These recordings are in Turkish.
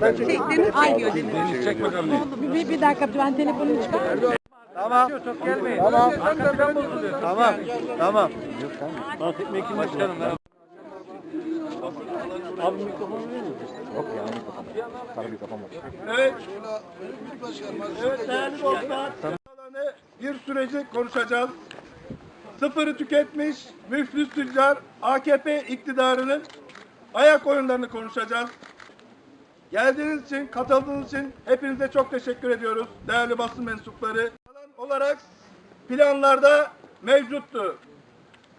Pardon. Şey, Deniz çekiyor Deniz. Çek bakalım. Ne oldu? Bir, bir dakika ben telefonumu çıkartayım. Tamam. Çok gelmeyin. Tamam. Arkadan bozuluyor. Tamam. Tamam. Ekmek kim başkanım? Abi mikrofonu verir misin? Yok ya mikrofon. Sarı mikrofon var. Evet. Evet değerli dostlar. Bir süreci konuşacağız. Sıfırı tüketmiş müflüs tüccar AKP iktidarının ayak oyunlarını konuşacağız. Geldiğiniz için, katıldığınız için hepinize çok teşekkür ediyoruz. Değerli basın mensupları. Alan olarak planlarda mevcuttu.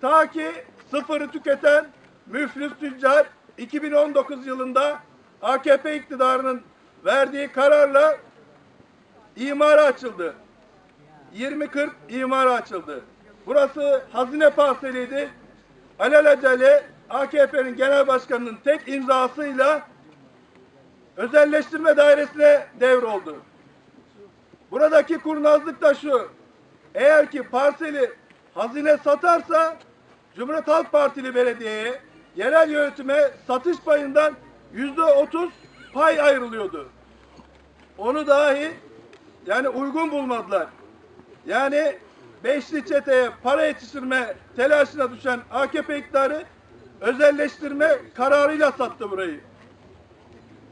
Ta ki sıfırı tüketen müflüs tüccar 2019 yılında AKP iktidarının verdiği kararla imara açıldı. 20-40 imara açıldı. Burası hazine parseliydi. Alelacele AKP'nin genel başkanının tek imzasıyla özelleştirme dairesine devroldu. Buradaki kurnazlık da şu. Eğer ki parseli hazine satarsa Cumhuriyet Halk Partili belediyeye yerel yönetime satış payından yüzde otuz pay ayrılıyordu. Onu dahi yani uygun bulmadılar. Yani beşli çeteye para yetiştirme telaşına düşen AKP iktidarı özelleştirme kararıyla sattı burayı.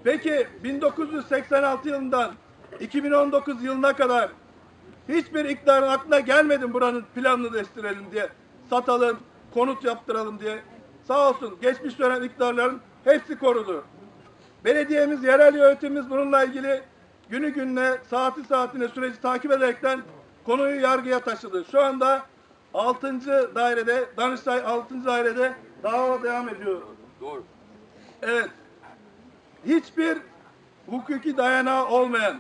Peki 1986 yılından 2019 yılına kadar hiçbir iktidarın aklına gelmedi mi buranın planını değiştirelim diye, satalım, konut yaptıralım diye. Sağ olsun geçmiş dönem iktidarların hepsi korudu. Belediyemiz, yerel yönetimimiz bununla ilgili günü gününe, saati saatine süreci takip ederekten konuyu yargıya taşıdı. Şu anda 6. dairede, Danıştay 6. dairede dava devam ediyor. Doğru. Evet. Hiçbir hukuki dayanağı olmayan,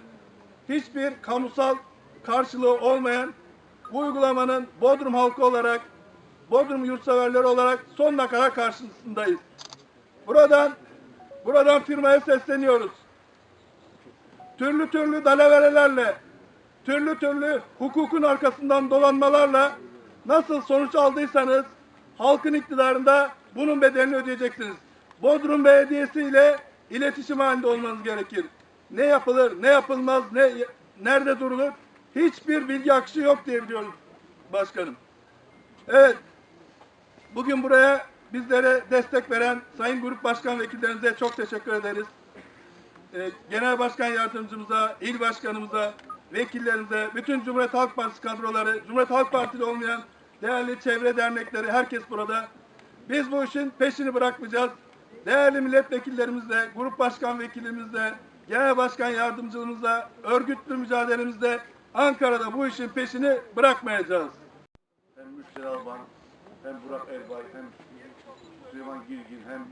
hiçbir kamusal karşılığı olmayan bu uygulamanın Bodrum halkı olarak, Bodrum yurtseverleri olarak sonuna kadar karşısındayız. Buradan buradan firmaya sesleniyoruz. Türlü türlü dalaverelerle, türlü türlü hukukun arkasından dolanmalarla nasıl sonuç aldıysanız halkın iktidarında bunun bedelini ödeyeceksiniz. Bodrum Belediyesi ile iletişim halinde olmanız gerekir. Ne yapılır, ne yapılmaz, ne nerede durulur hiçbir bilgi akışı yok diye biliyorum başkanım. Evet. Bugün buraya bizlere destek veren Sayın Grup Başkan Vekillerimize çok teşekkür ederiz. Ee, Genel Başkan Yardımcımıza, il Başkanımıza, vekillerimize, bütün Cumhuriyet Halk Partisi kadroları, Cumhuriyet Halk Partili olmayan değerli çevre dernekleri, herkes burada. Biz bu işin peşini bırakmayacağız. Değerli milletvekillerimizle, grup başkan vekilimizle, genel başkan yardımcılığımızla, örgütlü mücadelemizle Ankara'da bu işin peşini bırakmayacağız. Hem Müşteri Alban, hem Burak Erbay, hem Süleyman Girgin, hem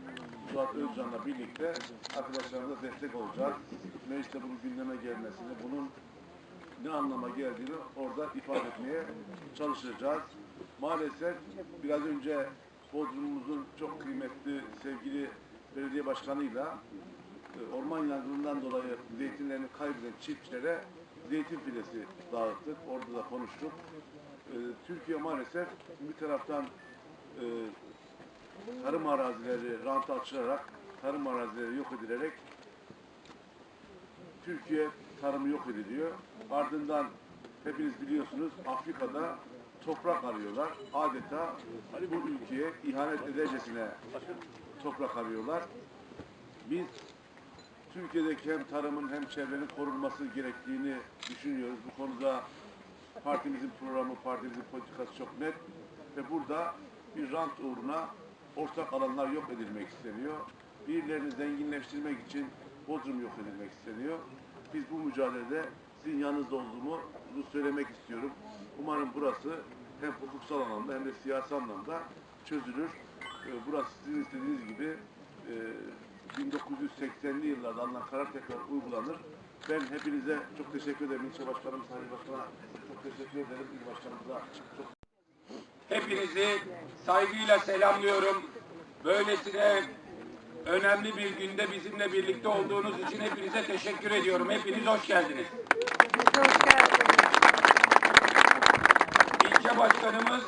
Suat Özcan'la birlikte arkadaşlarımıza destek olacağız. Mecliste bunun gündeme gelmesini, bunun ne anlama geldiğini orada ifade etmeye çalışacağız. Maalesef biraz önce Bodrum'umuzun çok kıymetli sevgili belediye başkanıyla e, orman yangınından dolayı zeytinlerini kaybeden çiftçilere zeytin filesi dağıttık. Orada da konuştuk. E, Türkiye maalesef bir taraftan e, tarım arazileri ranta açılarak, tarım arazileri yok edilerek Türkiye tarımı yok ediliyor. Ardından hepiniz biliyorsunuz Afrika'da toprak arıyorlar. Adeta hani bu ülkeye ihanet edercesine toprak arıyorlar. Biz Türkiye'deki hem tarımın hem çevrenin korunması gerektiğini düşünüyoruz. Bu konuda partimizin programı, partimizin politikası çok net ve burada bir rant uğruna ortak alanlar yok edilmek isteniyor. Birilerini zenginleştirmek için Bodrum yok edilmek isteniyor. Biz bu mücadelede sizin yanınızda olduğumu bunu söylemek istiyorum. Umarım burası hem hukuksal anlamda hem de siyasi anlamda çözülür. Ee, Burası sizin istediğiniz gibi e, 1980'li yıllarda alınan karar tekrar uygulanır. Ben hepinize çok teşekkür ederim. İlçe Başkanım, Sayın Başkan'a çok teşekkür ederim. İl Başkanımıza çok Hepinizi saygıyla selamlıyorum. Böylesine önemli bir günde bizimle birlikte olduğunuz için hepinize teşekkür ediyorum. Hepiniz hoş geldiniz. Hoş geldiniz. İlçe başkanımız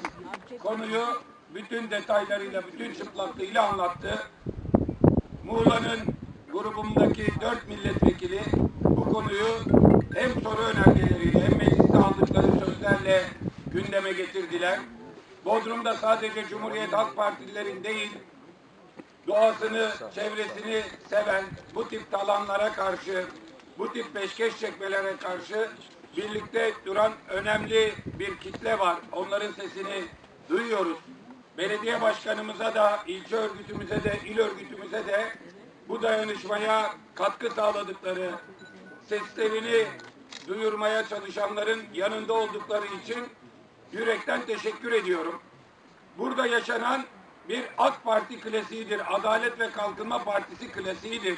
konuyu bütün detaylarıyla, bütün çıplaklığıyla anlattı. Muğla'nın grubumdaki dört milletvekili bu konuyu hem soru önergeleriyle hem mecliste aldıkları sözlerle gündeme getirdiler. Bodrum'da sadece Cumhuriyet Halk Partililerin değil, doğasını, çevresini seven bu tip alanlara karşı, bu tip peşkeş çekmelere karşı birlikte duran önemli bir kitle var. Onların sesini duyuyoruz. Belediye başkanımıza da, ilçe örgütümüze de, il örgütümüze de bu dayanışmaya katkı sağladıkları, seslerini duyurmaya çalışanların yanında oldukları için yürekten teşekkür ediyorum. Burada yaşanan bir AK Parti klasiğidir. Adalet ve Kalkınma Partisi klasiğidir.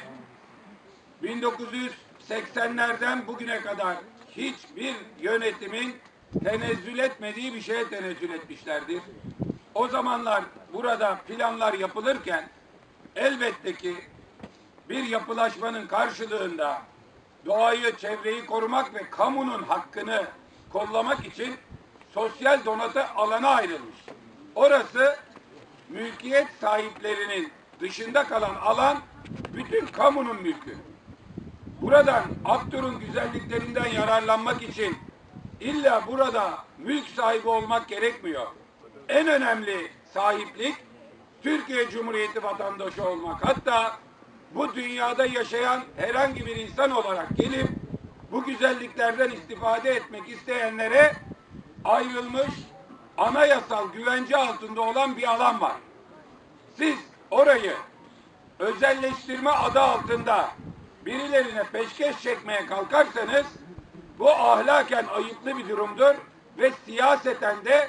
1980'lerden bugüne kadar hiçbir yönetimin tenezzül etmediği bir şeye tenezzül etmişlerdir. O zamanlar burada planlar yapılırken elbette ki bir yapılaşmanın karşılığında doğayı, çevreyi korumak ve kamunun hakkını kollamak için sosyal donatı alana ayrılmış. Orası mülkiyet sahiplerinin dışında kalan alan bütün kamunun mülkü. Buradan Aktur'un güzelliklerinden yararlanmak için illa burada mülk sahibi olmak gerekmiyor. En önemli sahiplik Türkiye Cumhuriyeti vatandaşı olmak. Hatta bu dünyada yaşayan herhangi bir insan olarak gelip bu güzelliklerden istifade etmek isteyenlere ayrılmış anayasal güvence altında olan bir alan var. Siz orayı özelleştirme adı altında birilerine peşkeş çekmeye kalkarsanız bu ahlaken ayıplı bir durumdur ve siyaseten de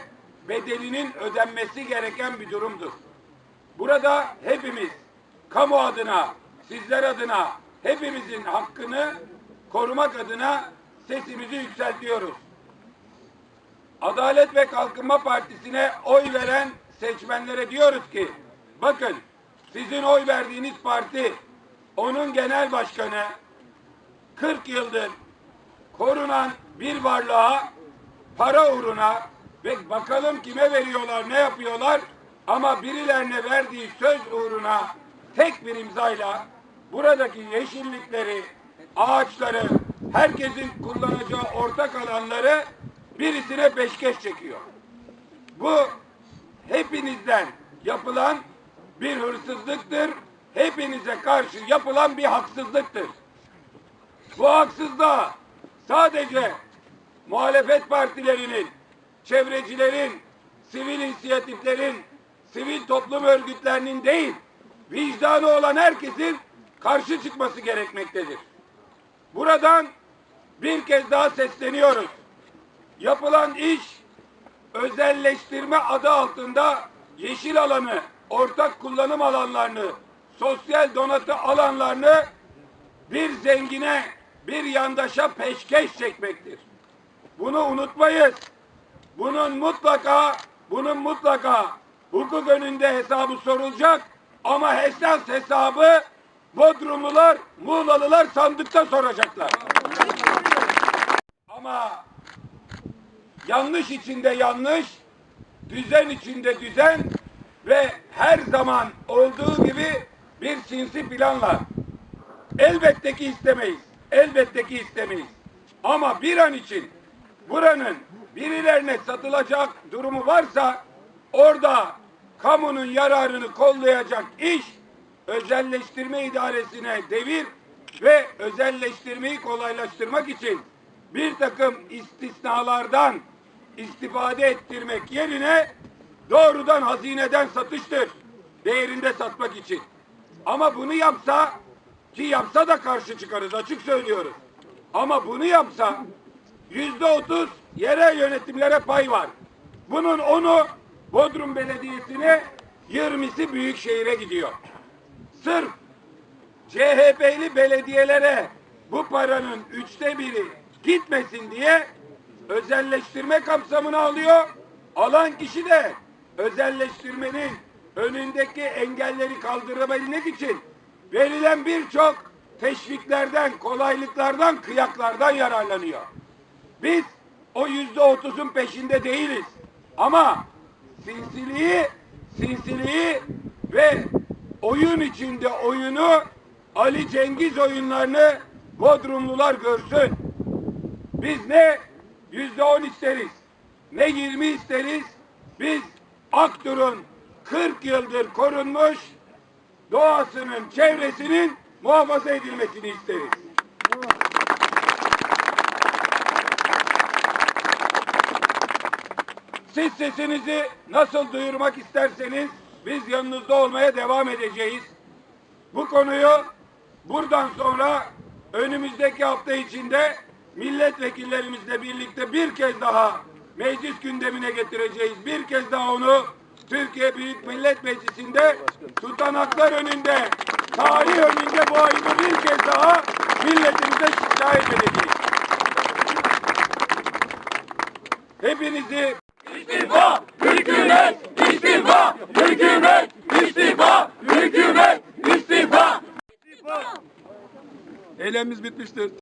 bedelinin ödenmesi gereken bir durumdur. Burada hepimiz kamu adına, sizler adına hepimizin hakkını korumak adına sesimizi yükseltiyoruz. Adalet ve Kalkınma Partisi'ne oy veren seçmenlere diyoruz ki bakın sizin oy verdiğiniz parti onun genel başkanı 40 yıldır korunan bir varlığa para uğruna ve bakalım kime veriyorlar ne yapıyorlar ama birilerine verdiği söz uğruna tek bir imzayla buradaki yeşillikleri, ağaçları, herkesin kullanacağı ortak alanları birisine peşkeş çekiyor. Bu hepinizden yapılan bir hırsızlıktır. Hepinize karşı yapılan bir haksızlıktır. Bu haksızlığa sadece muhalefet partilerinin, çevrecilerin, sivil inisiyatiflerin, sivil toplum örgütlerinin değil, vicdanı olan herkesin karşı çıkması gerekmektedir. Buradan bir kez daha sesleniyoruz. Yapılan iş özelleştirme adı altında yeşil alanı, ortak kullanım alanlarını, sosyal donatı alanlarını bir zengine, bir yandaşa peşkeş çekmektir. Bunu unutmayız. Bunun mutlaka, bunun mutlaka hukuk önünde hesabı sorulacak ama esas hesabı Bodrumlular, Muğlalılar sandıkta soracaklar. Ama yanlış içinde yanlış, düzen içinde düzen ve her zaman olduğu gibi bir sinsi planla. Elbette ki istemeyiz. Elbette ki istemeyiz. Ama bir an için buranın birilerine satılacak durumu varsa orada kamunun yararını kollayacak iş özelleştirme idaresine devir ve özelleştirmeyi kolaylaştırmak için bir takım istisnalardan istifade ettirmek yerine doğrudan hazineden satıştır. Değerinde satmak için. Ama bunu yapsa ki yapsa da karşı çıkarız açık söylüyoruz. Ama bunu yapsa yüzde otuz yerel yönetimlere pay var. Bunun onu Bodrum Belediyesi'ne 20'si Büyükşehir'e gidiyor. Sırf CHP'li belediyelere bu paranın üçte biri gitmesin diye özelleştirme kapsamına alıyor. Alan kişi de özelleştirmenin önündeki engelleri kaldırabilmek için verilen birçok teşviklerden, kolaylıklardan, kıyaklardan yararlanıyor. Biz o yüzde otuzun peşinde değiliz. Ama sinsiliği, sinsiliği ve oyun içinde oyunu Ali Cengiz oyunlarını Bodrumlular görsün. Biz ne yüzde on isteriz, ne yirmi isteriz. Biz Aktur'un 40 yıldır korunmuş doğasının, çevresinin muhafaza edilmesini isteriz. Siz sesinizi nasıl duyurmak isterseniz biz yanınızda olmaya devam edeceğiz. Bu konuyu buradan sonra önümüzdeki hafta içinde milletvekillerimizle birlikte bir kez daha meclis gündemine getireceğiz. Bir kez daha onu Türkiye Büyük Millet Meclisi'nde tutanaklar önünde, tarih önünde bu ayıbı bir kez daha milletimize şikayet edeceğiz. Hepinizi istifa, hükümet, istifa, hükümet, istifa, hükümet, istifa. Eylemimiz bitmiştir.